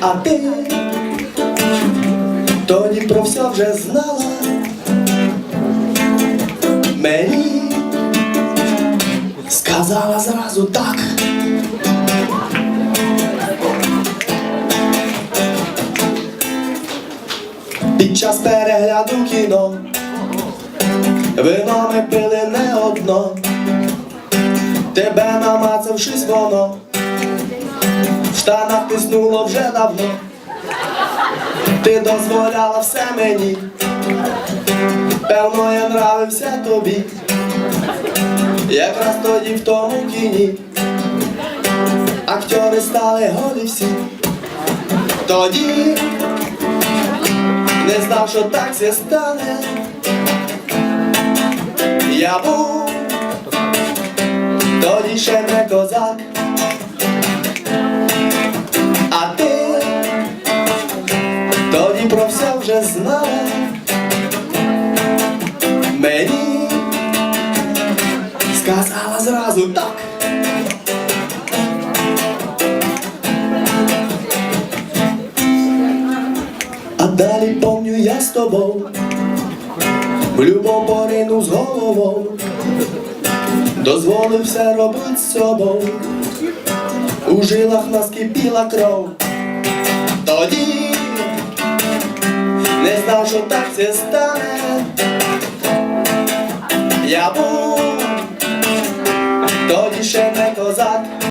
А ти тоді про все вже знала. Мені сказала зразу так. Під час перегляду кіно Вино ми пили не одно, тебе намацавшись воно, в штанах тиснуло вже давно, ти дозволяла все мені, певно, я нравився тобі, якраз тоді в тому кіні, актори стали голі всі, тоді не знав, що так все стане. Я був тоді ще не вже знала. Мені сказала зразу так. А далі помню я з тобою в любов порину з головою, дозволив все робить з собою, у жилах нас кипіла кров, тоді знав, що так це стане. Я був тоді ще не козак.